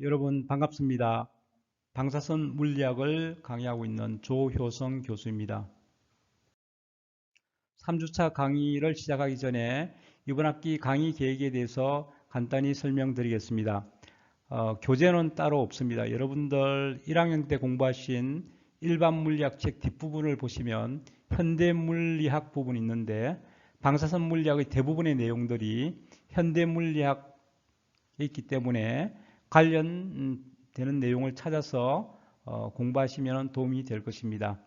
여러분 반갑습니다. 방사선 물리학을 강의하고 있는 조효성 교수입니다. 3주차 강의를 시작하기 전에 이번 학기 강의 계획에 대해서 간단히 설명드리겠습니다. 어, 교재는 따로 없습니다. 여러분들 1학년 때 공부하신 일반 물리학 책 뒷부분을 보시면 현대 물리학 부분이 있는데 방사선 물리학의 대부분의 내용들이 현대 물리학에 있기 때문에 관련되는 내용을 찾아서 어, 공부하시면 도움이 될 것입니다.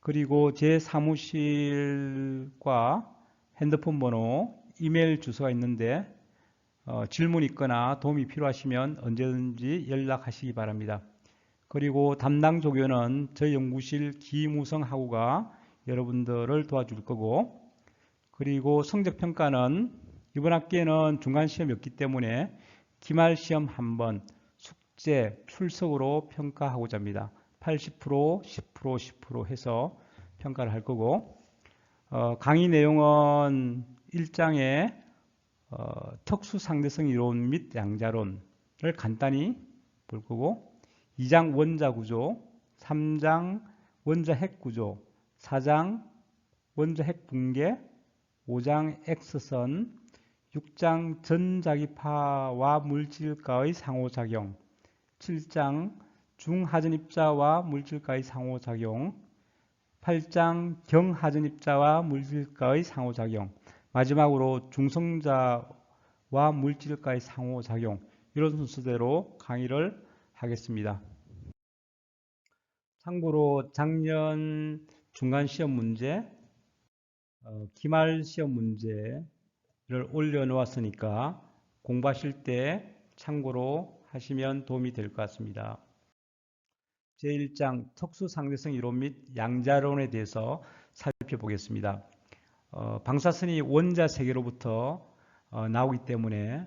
그리고 제 사무실과 핸드폰 번호, 이메일 주소가 있는데 어, 질문 있거나 도움이 필요하시면 언제든지 연락하시기 바랍니다. 그리고 담당 조교는 저희 연구실 기무성 학우가 여러분들을 도와줄 거고 그리고 성적 평가는 이번 학기에는 중간 시험이 없기 때문에 기말 시험 한 번 숙제 출석으로 평가하고자 합니다. 80%, 10%, 10% 해서 평가를 할 거고 어, 강의 내용은 1장에 어, 특수 상대성 이론 및 양자론을 간단히 볼 거고 2장 원자 구조, 3장 원자 핵 구조, 4장 원자 핵 붕괴, 5장 X선, 6장 전자기파와 물질과의 상호작용 7장 중하전입자와 물질과의 상호작용 8장 경하전입자와 물질과의 상호작용 마지막으로 중성자와 물질과의 상호작용 이런 순서대로 강의를 하겠습니다. 참고로 작년 중간 시험 문제, 어, 기말 시험 문제 를 올려놓았으니까 공부하실 때 참고로 하시면 도움이 될 것 같습니다. 제1장 특수상대성 이론 및 양자론에 대해서 살펴보겠습니다. 어, 방사선이 원자 세계로부터 어, 나오기 때문에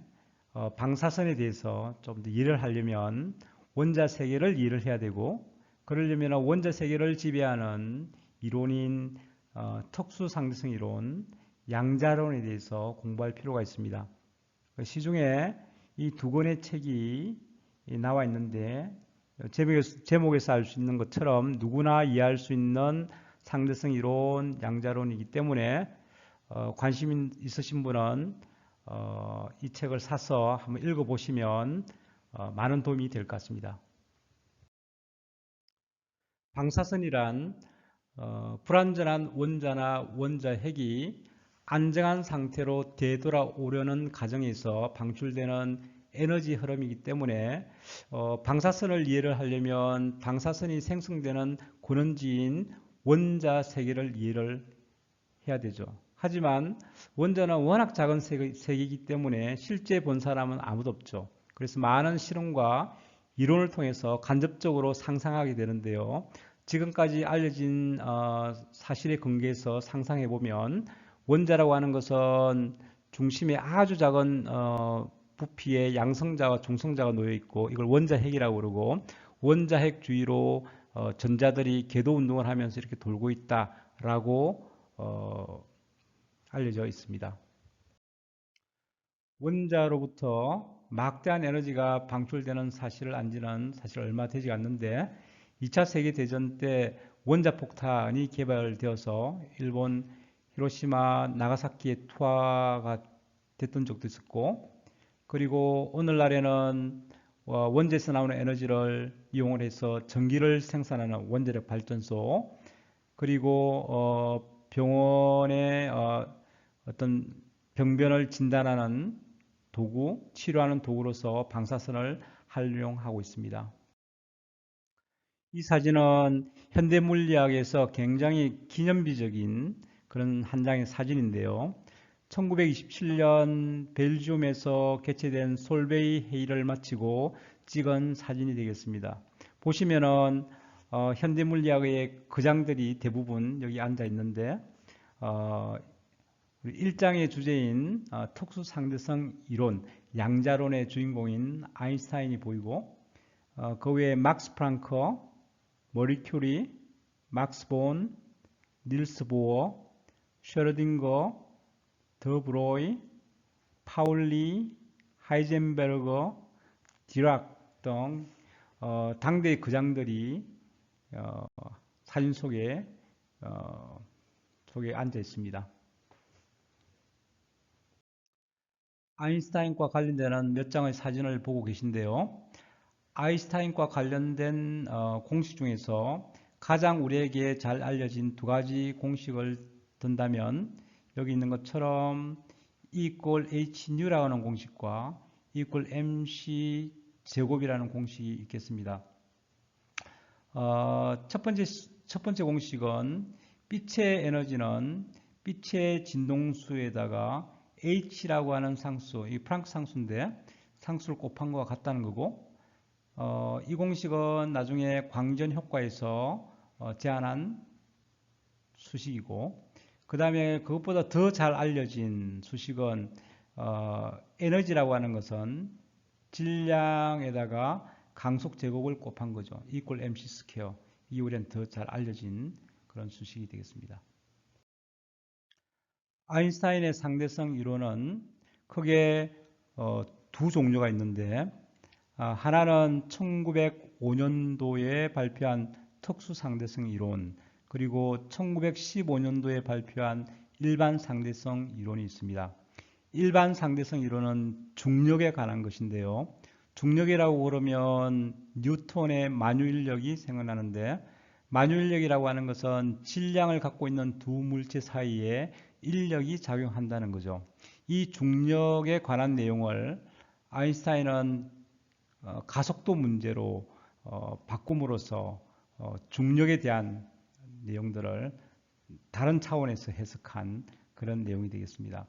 어, 방사선에 대해서 좀더 이해를 하려면 원자 세계를 이해를 해야 되고 그러려면 원자 세계를 지배하는 이론인 어, 특수상대성 이론, 양자론에 대해서 공부할 필요가 있습니다. 그 시중에 이 두 권의 책이 나와 있는데 제목에서, 알 수 있는 것처럼 누구나 이해할 수 있는 상대성 이론, 양자론이기 때문에 어, 관심 있으신 분은 어, 이 책을 사서 한번 읽어보시면 어, 많은 도움이 될 것 같습니다. 방사선이란 어, 불완전한 원자나 원자 핵이 안정한 상태로 되돌아오려는 과정에서 방출되는 에너지 흐름이기 때문에 어, 방사선을 이해를 하려면 방사선이 생성되는 고는지인 원자 세계를 이해를 해야 되죠. 하지만 원자는 워낙 작은 세계이기 때문에 실제 본 사람은 아무도 없죠. 그래서 많은 실험과 이론을 통해서 간접적으로 상상하게 되는데요. 지금까지 알려진 어, 사실의 근거에서 상상해 보면 원자라고 하는 것은 중심에 아주 작은 어, 부피에 양성자와 중성자가 놓여 있고 이걸 원자핵이라고 그러고 원자핵 주위로 어, 전자들이 궤도 운동을 하면서 이렇게 돌고 있다라고 어, 알려져 있습니다. 원자로부터 막대한 에너지가 방출되는 사실을 안 지는 사실 얼마 되지 않는데 2차 세계대전 때 원자폭탄이 개발되어서 일본 히로시마, 나가사키에 투하가 됐던 적도 있었고 그리고 오늘날에는 어, 원자에서 나오는 에너지를 이용을 해서 전기를 생산하는 원자력 발전소 그리고 어, 병원의 어, 어떤 병변을 진단하는 도구, 치료하는 도구로서 방사선을 활용하고 있습니다. 이 사진은 현대물리학에서 굉장히 기념비적인 그런 한 장의 사진인데요. 1927년 벨기움에서 개최된 솔베이 회의를 마치고 찍은 사진이 되겠습니다. 보시면은 어, 현대물리학의 거장들이 대부분 여기 앉아 있는데 어, 1장의 주제인 어, 특수상대성 이론, 양자론의 주인공인 아인슈타인이 보이고 어, 그 외에 막스 프랑커, 머리 큐리, 막스 본, 닐스 보어, 셔러딩거, 더브로이, 파울리, 하이젠베르거, 디락 등 어, 당대의 거장들이 어, 사진 속에 어, 속에 앉아 있습니다. 아인슈타인과 관련되는 몇 장의 사진을 보고 계신데요. 아인슈타인과 관련된 어, 공식 중에서 가장 우리에게 잘 알려진 두 가지 공식을 든다면 여기 있는 것처럼 E equal h new라고 하는 공식과 E mc 제곱이라는 공식이 있겠습니다. 어, 첫 번째 첫 번째 공식은 빛의 에너지는 빛의 진동수에다가 h라고 하는 상수, 이 프랑크 상수인데 상수를 곱한 것과 같다는 거고 어, 이 공식은 나중에 광전 효과에서 어, 제안한 수식이고 그 다음에 그것보다 더 잘 알려진 수식은 어, 에너지라고 하는 것은 질량에다가 강속 제곱을 곱한 거죠. equal mc 스퀘어. 이 우리는 더 잘 알려진 그런 수식이 되겠습니다. 아인슈타인의 상대성 이론은 크게 어, 두 종류가 있는데 아, 하나는 1905년도에 발표한 특수 상대성 이론 그리고 1915년도에 발표한 일반 상대성 이론이 있습니다. 일반 상대성 이론은 중력에 관한 것인데요. 중력이라고 그러면 뉴턴의 만유인력이 생각나는데 만유인력이라고 하는 것은 질량을 갖고 있는 두 물체 사이에 인력이 작용한다는 거죠. 이 중력에 관한 내용을 아인슈타인은 어, 가속도 문제로 어, 바꿈으로써 어, 중력에 대한 내용들을 다른 차원에서 해석한 그런 내용이 되겠습니다.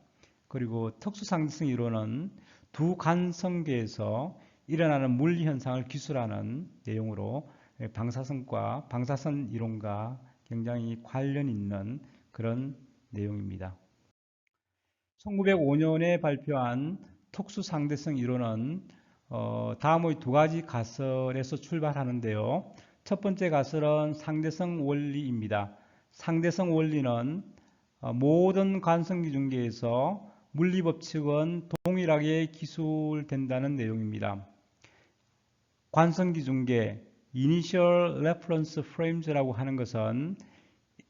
그리고 특수상대성 이론은 두 간성계에서 일어나는 물리 현상을 기술하는 내용으로 방사선과 방사선 이론과 굉장히 관련 있는 그런 내용입니다. 1905년에 발표한 특수상대성 이론은 어, 다음의 두 가지 가설에서 출발하는데요. 첫 번째 가설은 상대성 원리입니다. 상대성 원리는 어, 모든 관성기 중계에서 물리법칙은 동일하게 기술된다는 내용입니다. 관성기 중계 Initial Reference Frames라고 하는 것은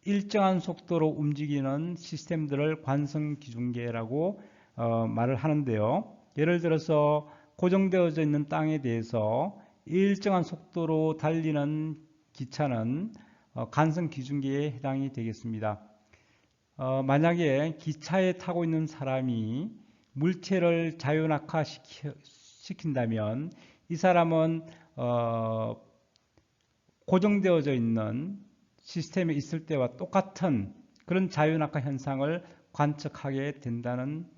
일정한 속도로 움직이는 시스템들을 관성기중계라고 어, 말을 하는데요. 예를 들어서 고정되어져 있는 땅에 대해서 일정한 속도로 달리는 기차는 어, 간성기중계에 해당이 되겠습니다. 어, 만약에 기차에 타고 있는 사람이 물체를 자유낙하시킨다면 이 사람은 어, 고정되어져 있는 시스템에 있을 때와 똑같은 그런 자유낙하 현상을 관측하게 된다는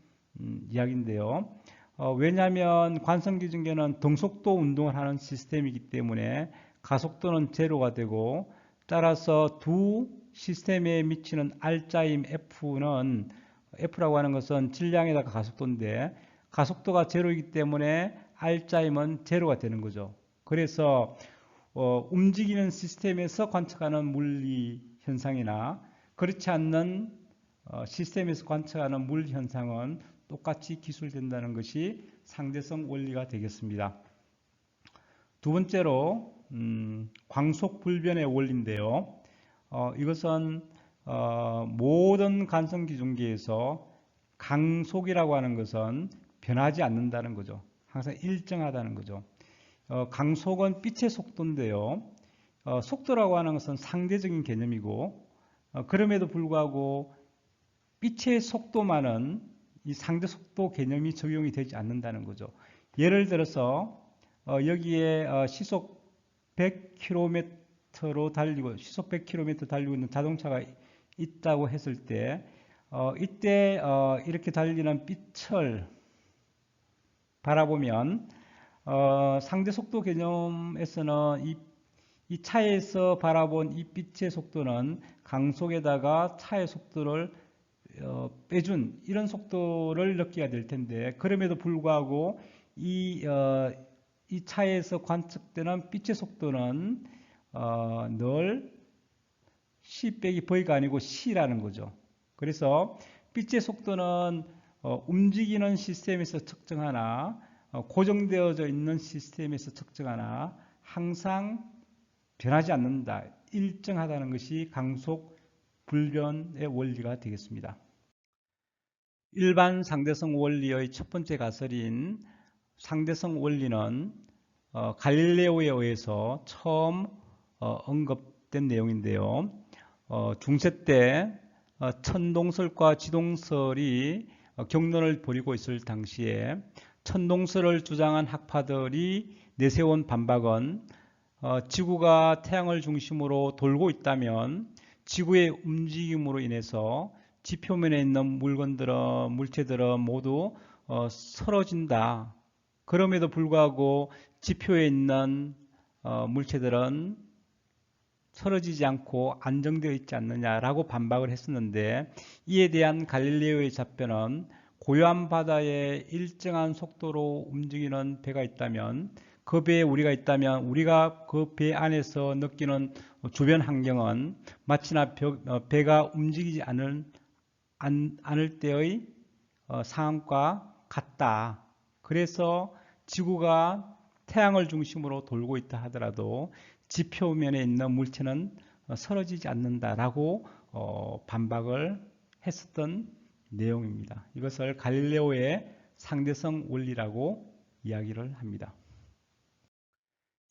음, 이야기인데요. 어, 왜냐하면 관성기중계는 등속도 운동을 하는 시스템이기 때문에 가속도는 제로가 되고 따라서 두 시스템에 미치는 R자임 F는 F라고 하는 것은 질량에다가 가속도인데 가속도가 제로이기 때문에 R자임은 제로가 되는 거죠. 그래서 어, 움직이는 시스템에서 관측하는 물리 현상이나 그렇지 않는 어, 시스템에서 관측하는 물리 현상은 똑같이 기술된다는 것이 상대성 원리가 되겠습니다. 두 번째로 음, 광속 불변의 원리인데요. 어, 이것은 어, 모든 간성 기중계에서 강속이라고 하는 것은 변하지 않는다는 거죠. 항상 일정하다는 거죠. 어, 강속은 빛의 속도인데요. 어, 속도라고 하는 것은 상대적인 개념이고 어, 그럼에도 불구하고 빛의 속도만은 이 상대 속도 개념이 적용이 되지 않는다는 거죠. 예를 들어서 어, 여기에 어, 시속 100km로 달리고 시속 100km 달리고 있는 자동차가 있다고 했을 때 어, 이때 이렇게 달리는 빛을 바라보면 어, 상대 속도 개념에서는 이, 이 차에서 바라본 이 빛의 속도는 강속에다가 차의 속도를 어, 빼준 이런 속도를 느끼게 될 텐데 그럼에도 불구하고 이, 어, 이 차에서 관측되는 빛의 속도는 어, 늘 c 빼기 v가 아니고 c라는 거죠. 그래서 빛의 속도는 어, 움직이는 시스템에서 측정하나 어, 고정되어져 있는 시스템에서 측정하나 항상 변하지 않는다. 일정하다는 것이 강속 불변의 원리가 되겠습니다. 일반 상대성 원리의 첫 번째 가설인 상대성 원리는 어, 갈릴레오에 의해서 처음 어, 언급된 내용인데요. 어, 중세 때 어, 천동설과 지동설이 어, 경론을 벌이고 있을 당시에 천동설을 주장한 학파들이 내세운 반박은 어, 지구가 태양을 중심으로 돌고 있다면 지구의 움직임으로 인해서 지표면에 있는 물건들은 물체들은 모두 어, 사라진다. 그럼에도 불구하고 지표에 있는 어, 물체들은 사라지지 않고 안정되어 있지 않느냐라고 반박을 했었는데 이에 대한 갈릴레오의 답변은 고요한 바다에 일정한 속도로 움직이는 배가 있다면 그 배에 우리가 있다면 우리가 그 배 안에서 느끼는 주변 환경은 마치나 어, 배가 움직이지 않을, 않을 때의 어, 상황과 같다. 그래서 지구가 태양을 중심으로 돌고 있다 하더라도 지표면에 있는 물체는 어, 사라지지 않는다라고 반박을 했었던 내용입니다. 이것을 갈릴레오의 상대성 원리라고 이야기를 합니다.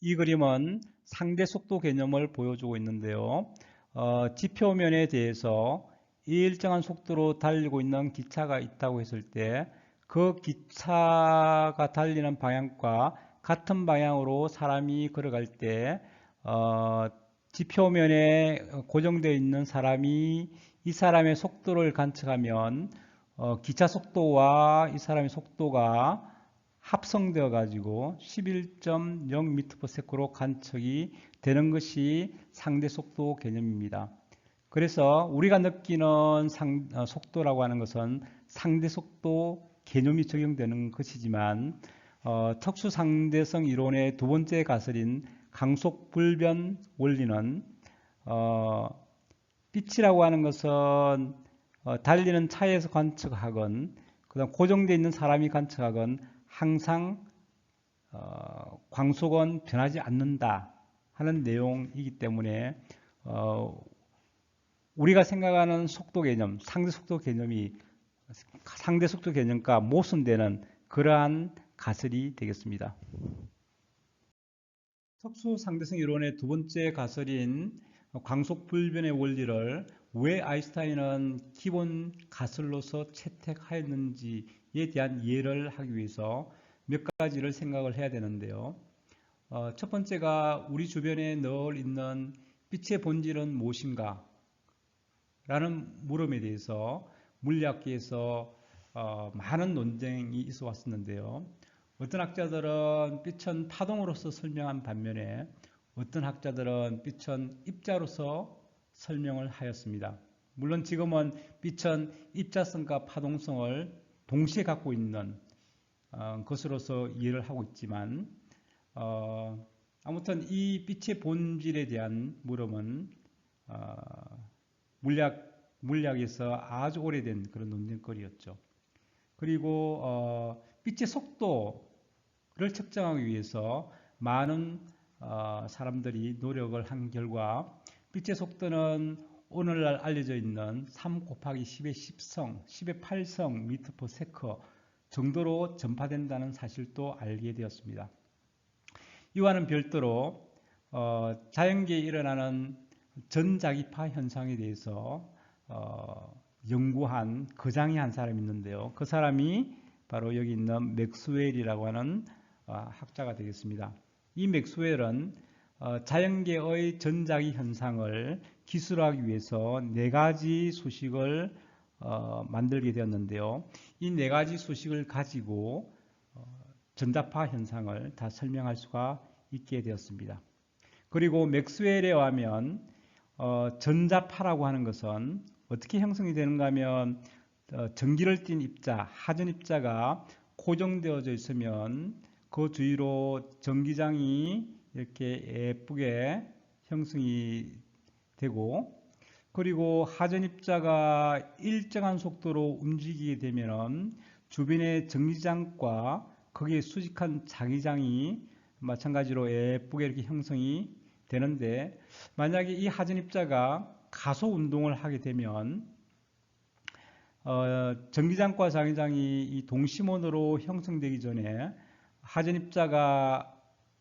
이 그림은 상대 속도 개념을 보여주고 있는데요. 어, 지표면에 대해서 일정한 속도로 달리고 있는 기차가 있다고 했을 때 그 기차가 달리는 방향과 같은 방향으로 사람이 걸어갈 때 어, 지표면에 고정되어 있는 사람이 이 사람의 속도를 관측하면 어, 기차 속도와 이 사람의 속도가 합성되어 가지고 11.0m/s로 관측이 되는 것이 상대 속도 개념입니다. 그래서 우리가 느끼는 상, 어, 속도라고 하는 것은 상대 속도 개념이 적용되는 것이지만 어, 특수 상대성 이론의 두 번째 가설인 강속 불변 원리는 어, 빛이라고 하는 것은 어, 달리는 차에서 관측하건 그다음 고정되어 있는 사람이 관측하건 항상 어, 광속은 변하지 않는다 하는 내용이기 때문에 어, 우리가 생각하는 속도 개념, 상대 속도 개념이 상대 속도 개념과 모순되는 그러한 가설이 되겠습니다. 특수 상대성 이론의 두 번째 가설인 광속 불변의 원리를 왜 아인슈타인은 기본 가설로서 채택하였는지에 대한 이해를 하기 위해서 몇 가지를 생각을 해야 되는데요. 어, 첫 번째가 우리 주변에 늘 있는 빛의 본질은 무엇인가? 라는 물음에 대해서 물리학계에서 어, 많은 논쟁이 있어 왔었는데요. 어떤 학자들은 빛은 파동으로서 설명한 반면에 어떤 학자들은 빛은 입자로서 설명을 하였습니다. 물론 지금은 빛은 입자성과 파동성을 동시에 갖고 있는 어, 것으로서 이해를 하고 있지만 어, 아무튼 이 빛의 본질에 대한 물음은 어, 물리학 물리학에서 아주 오래된 그런 논쟁거리였죠. 그리고 어, 빛의 속도를 측정하기 위해서 많은 어, 사람들이 노력을 한 결과 빛의 속도는 오늘날 알려져 있는 3 곱하기 10의 10성, 10의 8성 미터 퍼 세커 정도로 전파된다는 사실도 알게 되었습니다. 이와는 별도로 어, 자연계에 일어나는 전자기파 현상에 대해서 어, 연구한 거장이 한 사람이 있는데요. 그 사람이 바로 여기 있는 맥스웰이라고 하는 어, 학자가 되겠습니다. 이 맥스웰은 어, 자연계의 전자기 현상을 기술하기 위해서 네 가지 수식을 어, 만들게 되었는데요. 이 네 가지 수식을 가지고 어, 전자파 현상을 다 설명할 수가 있게 되었습니다. 그리고 맥스웰에 의하면 전자파라고 하는 것은 어떻게 형성이 되는가 하면 전기를 띤 입자, 하전 입자가 고정되어져 있으면 그 주위로 전기장이 이렇게 예쁘게 형성이 되고 그리고 하전 입자가 일정한 속도로 움직이게 되면 주변의 전기장과 거기에 수직한 자기장이 마찬가지로 예쁘게 이렇게 형성이 되는데 만약에 이 하전 입자가 가속 운동을 하게 되면 어, 전기장과 자기장이 이 동심원으로 형성되기 전에 하전 입자가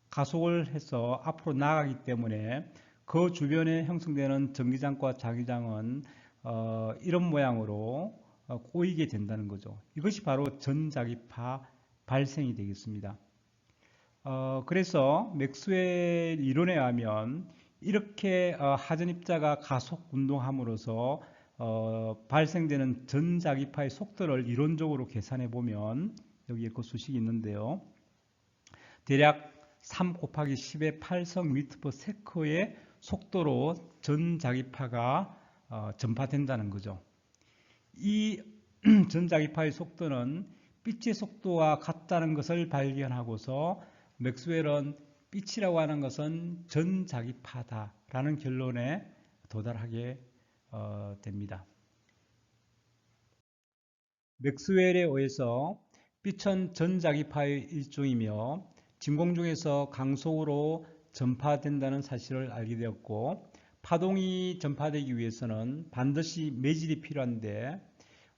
가속을 해서 앞으로 나가기 때문에 그 주변에 형성되는 전기장과 자기장은 어, 이런 모양으로 어, 꼬이게 된다는 거죠. 이것이 바로 전자기파 발생이 되겠습니다. 어, 그래서 맥스웰 이론에 의하면 이렇게 어, 하전 입자가 가속 운동함으로써 어, 발생되는 전자기파의 속도를 이론적으로 계산해 보면 여기에 그 수식이 있는데요. 대략 3 곱하기 10의 8성 미터 퍼 세커의 속도로 전자기파가 어, 전파된다는 거죠. 이 전자기파의 속도는 빛의 속도와 같다는 것을 발견하고서 맥스웰은 빛이라고 하는 것은 전자기파다라는 결론에 도달하게 어, 됩니다. 맥스웰에 의해서 빛은 전자기파의 일종이며 진공 중에서 강속으로 전파된다는 사실을 알게 되었고 파동이 전파되기 위해서는 반드시 매질이 필요한데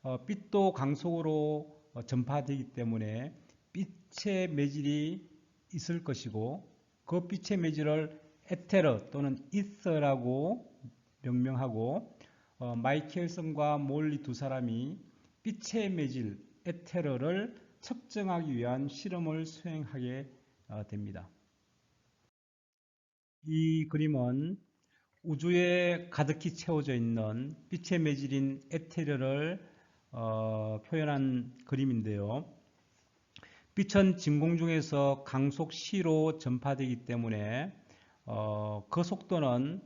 어, 빛도 강속으로 어, 전파되기 때문에 빛의 매질이 있을 것이고 그 빛의 매질을 에테러 또는 이서라고 명명하고 어, 마이켈슨과 몰리 두 사람이 빛의 매질 에테러를 측정하기 위한 실험을 수행하게 어, 됩니다. 이 그림은 우주에 가득히 채워져 있는 빛의 매질인 에테르를 어, 표현한 그림인데요. 빛은 진공 중에서 강속 C로 전파되기 때문에 어, 그 속도는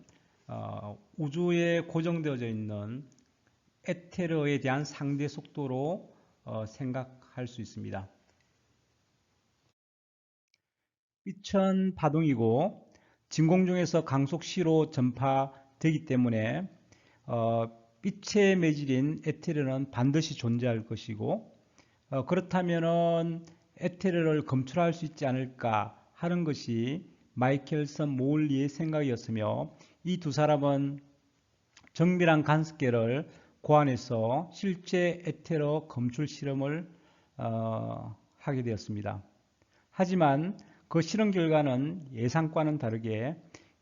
어, 우주에 고정되어져 있는 에테르에 대한 상대 속도로 어, 생각할 수 있습니다. 빛은 파동이고 진공 중에서 강속 C로 전파되기 때문에 어, 빛의 매질인 에테르는 반드시 존재할 것이고 어, 그렇다면 에테르를 검출할 수 있지 않을까 하는 것이 마이켈선 모울리의 생각이었으며 이 두 사람은 정밀한 간섭계를 고안해서 실제 에테러 검출 실험을 어, 하게 되었습니다. 하지만 그 실험 결과는 예상과는 다르게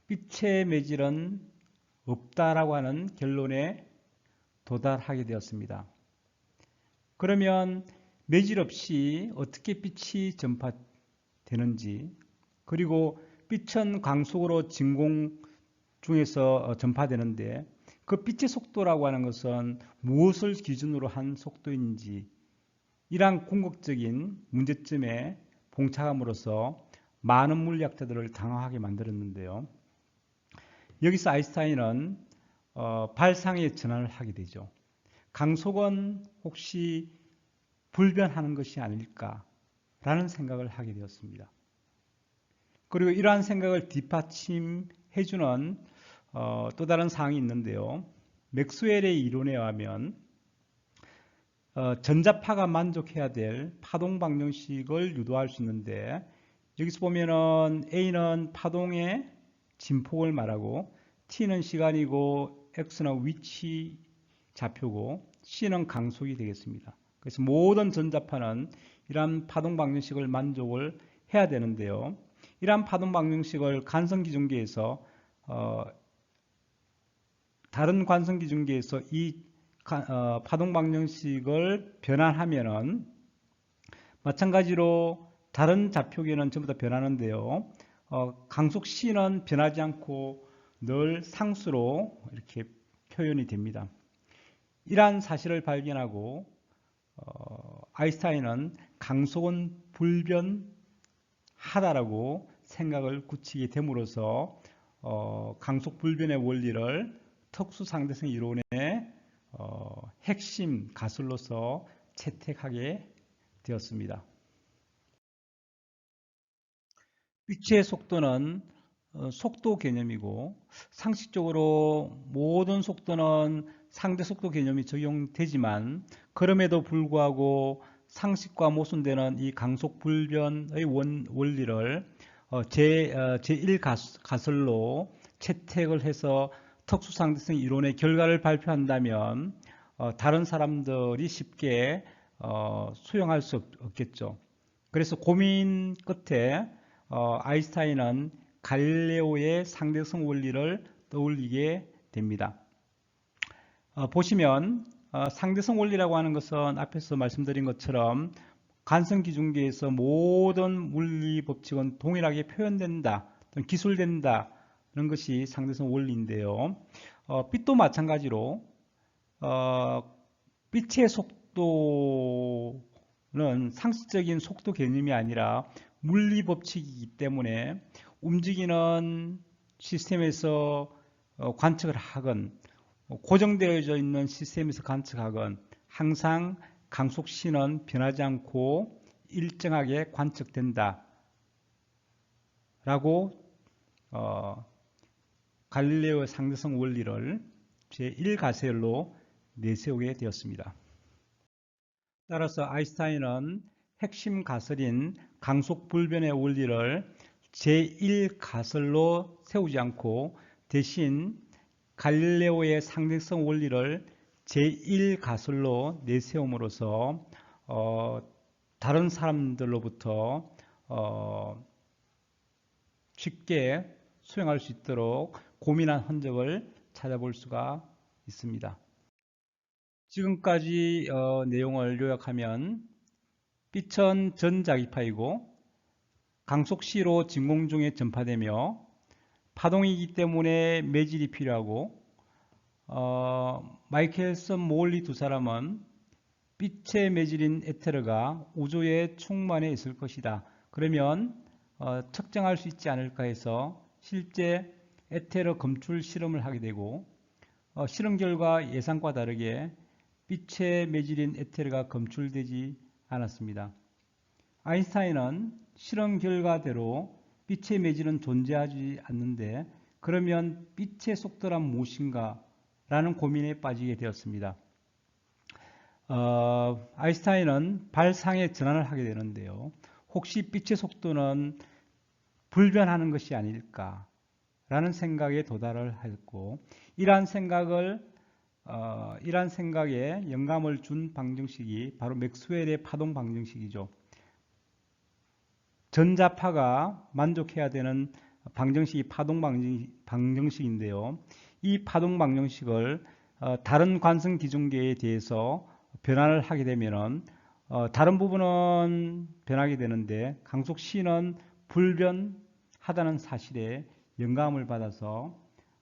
빛의 매질은 없다라고 하는 결론에 도달하게 되었습니다. 그러면 매질 없이 어떻게 빛이 전파되는지 그리고 빛은 광속으로 진공 중에서 전파되는데 그 빛의 속도라고 하는 것은 무엇을 기준으로 한 속도인지 이러한 궁극적인 문제점에 봉착함으로써 많은 물리학자들을 당황하게 만들었는데요. 여기서 아인슈타인은 어, 발상의 전환을 하게 되죠. 강속은 혹시 불변하는 것이 아닐까라는 생각을 하게 되었습니다. 그리고 이러한 생각을 뒷받침해주는 어, 또 다른 사항이 있는데요. 맥스웰의 이론에 의하면 어, 전자파가 만족해야 될 파동 방정식을 유도할 수 있는데 여기서 보면은 A는 파동의 진폭을 말하고 T는 시간이고 X는 위치 좌표고 C는 강속이 되겠습니다. 그래서 모든 전자파는 이러한 파동 방정식을 만족을 해야 되는데요. 이러한 파동 방정식을 간성기중계에서 어, 다른 관성기중계에서 이 어, 파동 방정식을 변환하면은 마찬가지로 다른 좌표계는 전부 다 변하는데요. 어, 강속 C는 변하지 않고 늘 상수로 이렇게 표현이 됩니다. 이러한 사실을 발견하고 어, 아인슈타인은 강속은 불변하다라고 생각을 굳히게 됨으로써 어, 강속 불변의 원리를 특수 상대성 이론의 어, 핵심 가설로서 채택하게 되었습니다. 빛의 속도는 어, 속도 개념이고 상식적으로 모든 속도는 상대 속도 개념이 적용되지만 그럼에도 불구하고 상식과 모순되는 이 강속 불변의 원, 원리를 어, 제, 어, 제1가설로 채택을 해서 특수상대성 이론의 결과를 발표한다면 어, 다른 사람들이 쉽게 어, 수용할 수 없겠죠. 그래서 고민 끝에 어, 아인슈타인은 갈릴레오의 상대성 원리를 떠올리게 됩니다. 어, 보시면 어, 상대성 원리라고 하는 것은 앞에서 말씀드린 것처럼 간성 기준계에서 모든 물리 법칙은 동일하게 표현된다, 기술된다 는 것이 상대성 원리인데요. 어, 빛도 마찬가지로 어, 빛의 속도는 상식적인 속도 개념이 아니라 물리 법칙이기 때문에 움직이는 시스템에서 어, 관측을 하건 고정되어져 있는 시스템에서 관측하건 항상 강속 신은 변하지 않고 일정하게 관측된다. 라고 어, 갈릴레오의 상대성 원리를 제1가설로 내세우게 되었습니다. 따라서 아인슈타인은 핵심 가설인 강속 불변의 원리를 제1가설로 세우지 않고 대신 갈릴레오의 상대성 원리를 제1가설로 내세움으로써 어, 다른 사람들로부터 어, 쉽게 수행할 수 있도록 고민한 흔적을 찾아볼 수가 있습니다. 지금까지 어, 내용을 요약하면 빛은 전자기파이고 강속시로 진공 중에 전파되며 파동이기 때문에 매질이 필요하고 어, 마이켈슨 몰리 두 사람은 빛의 매질인 에테르가 우주에 충만해 있을 것이다. 그러면 어, 측정할 수 있지 않을까 해서 실제 에테르 검출 실험을 하게 되고 어, 실험 결과 예상과 다르게 빛의 매질인 에테르가 검출되지 않았습니다. 아인슈타인은 실험 결과대로 빛의 매질은 존재하지 않는데 그러면 빛의 속도란 무엇인가 라는 고민에 빠지게 되었습니다. 어, 아인슈타인은 발상의 전환을 하게 되는데요. 혹시 빛의 속도는 불변하는 것이 아닐까 라는 생각에 도달을 했고 이러한 생각을 어, 이러한 생각에 영감을 준 방정식이 바로 맥스웰의 파동 방정식이죠. 전자파가 만족해야 되는 방정식이 파동 방정식, 인데요이 파동 방정식을 어, 다른 관성 기존계에 대해서 변환을 하게 되면 어, 다른 부분은 변하게 되는데 강속 C는 불변하다는 사실에 영감을 받아서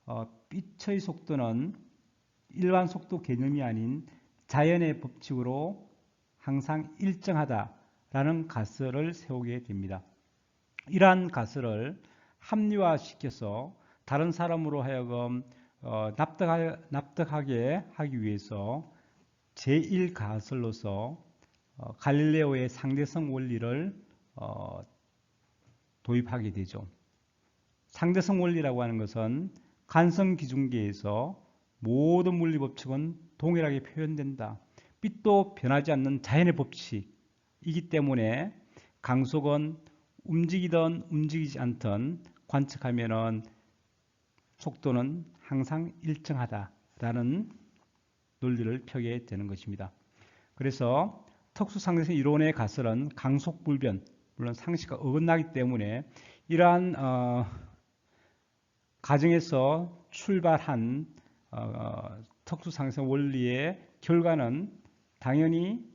어, 빛의 속도는 일반 속도 개념이 아닌 자연의 법칙으로 항상 일정하다 라는 가설을 세우게 됩니다. 이러한 가설을 합리화시켜서 다른 사람으로 하여금 어, 납득하, 납득하 게 하기 위해서 제1가설로서 어, 갈릴레오의 상대성 원리를 어, 도입하게 되죠. 상대성 원리라고 하는 것은 간성 기준계에서 모든 물리 법칙은 동일하게 표현된다. 빛도 변하지 않는 자연의 법칙 이기 때문에 강속은 움직이든 움직이지 않든 관측하면은 속도는 항상 일정하다라는 논리를 펴게 되는 것입니다. 그래서 특수상대성 이론의 가설은 강속불변, 물론 상식과 어긋나기 때문에 이러한 어, 가정에서 출발한 어, 특수상생 원리의 결과는 당연히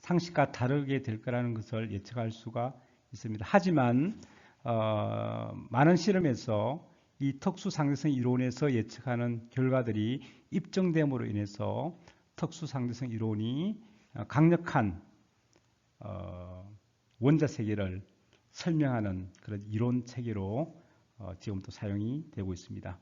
상식과 다르게 될 거라는 것을 예측할 수가 있습니다. 하지만 어, 많은 실험에서 이 특수상대성 이론에서 예측하는 결과들이 입증됨으로 인해서 특수상대성 이론이 강력한 어, 원자 세계를 설명하는 그런 이론 체계로 어, 지금도 사용이 되고 있습니다.